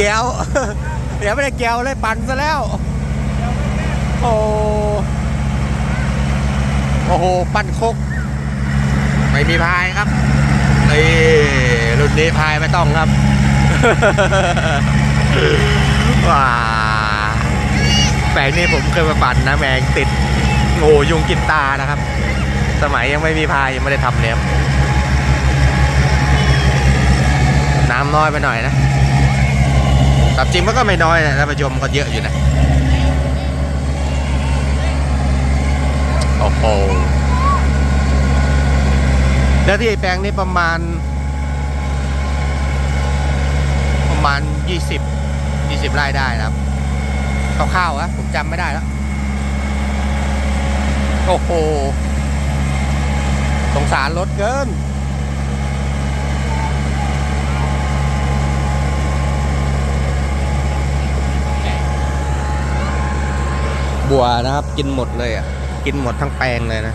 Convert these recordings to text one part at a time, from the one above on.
แก้ว เดี๋ยวไม่ได้แก้วเลยปั่นซะแล้ว โอ้โอ้โห ปั่นโคก ไม่มีพายครับ นี่ รุ่นนี้พายไม่ต้องครับ ว้าแปลงนี้ผมเคยมาปั่นนะแมงติดงูยุงกินตานะครับ สมัยยังไม่มีพายยังไม่ได้ทำเนี่ยครับน้ำน้อยไปหน่อยนะ แต่จริงมันก็ไม่น้อยนะท่านผู้ชมก็เยอะอยู่นะโอ้โหแล้วที่แปลงนี้ประมาณ ประมาณ 20 20ไร่ได้นะครับคร่าวๆอะผมจำไม่ได้แล้ว โอ้โหสงสารรถเกิน บัวนะครับ กินหมดเลยอะกินหมดทั้งแปลงเลยนะ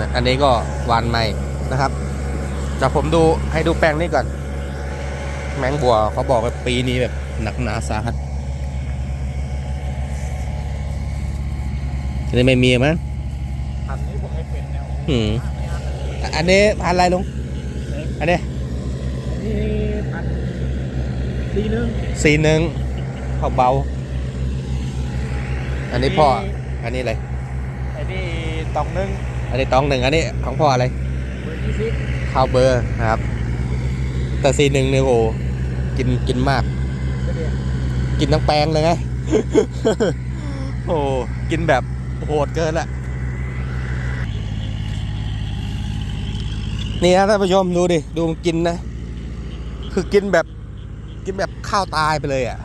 นะอันนี้ก็หวานใหม่นะครับจะผมดูให้ดูแปลงนี้ก่อน แมงบัวเขาบอกว่าปีนี้แบบหนักหนาสาหัสอันนี้ไม่มีมั้งพันนี้ผมให้เป็นแนวอืมอะอันนี้พันอะไรลุงอันนี้นี่พันทีนึงสีหนึ่งเขาเบา อันนี้พ่อ อันนี้อะไร ไอ้นี่ตองนึงอันนี้ตองหนึ่งอันนี้ของพ่ออะไรเบอร์ยี่สิบข้าวเบอร์นะครับ แต่สีหนึ่งเนี่ยโอ้กินกินมากก็เดียวกินทั้งแปลงเลยไง โอ้กินแบบโหดเกินละนี่นะท่านผู้ชมดูดิ ดูมันกินนะ คือกินแบบกินแบบข้าวตายไปเลยอะ่ะ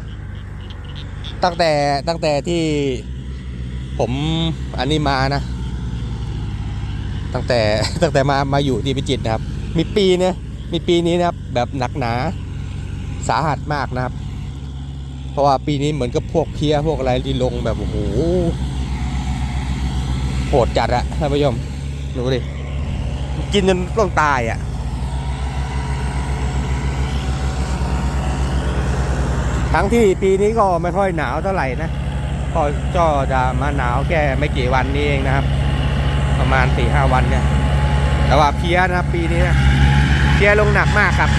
ตั้งแต่ตั้งแต่ที่ ผมอันนี้มานะ ตั้งแต่ตั้งแต่มามาอยู่ที่พิจิตรนะครับ มีปีเนี่ยมีปีนี้นะครับ แบบหนักหนาสาหัสมากนะครับ เพราะว่าปีนี้เหมือนกับพวกเพี้ยพวกอะไรที่ลงแบบโอ้โหโหดจัดอะท่านผู้ชมดูดิกินจนต้องตายอะทั้งที่ปีนี้ก็ไม่ค่อยหนาวเท่าไหร่นะ ก็ก็จะมาหนาวแค่ไม่กี่วันนี้เองนะครับ ประมาณสี่ห้าวันเนี่ย แต่ว่าเพี้ยนะปีนี้นะเพี้ยลงหนักมากครับ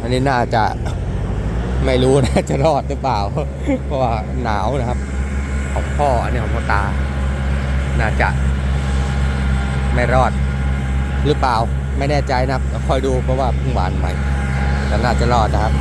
อันนี้น่าจะ ไม่รู้นะจะรอดหรือเปล่า เพราะว่าหนาวนะครับ ของพ่ออันนี้ของพ่อตา น่าจะ ไม่รอด หรือเปล่า ไม่แน่ใจนะครับคอยดูเพราะว่าเพิ่งหวานใหม่แต่น่าจะรอดนะครับ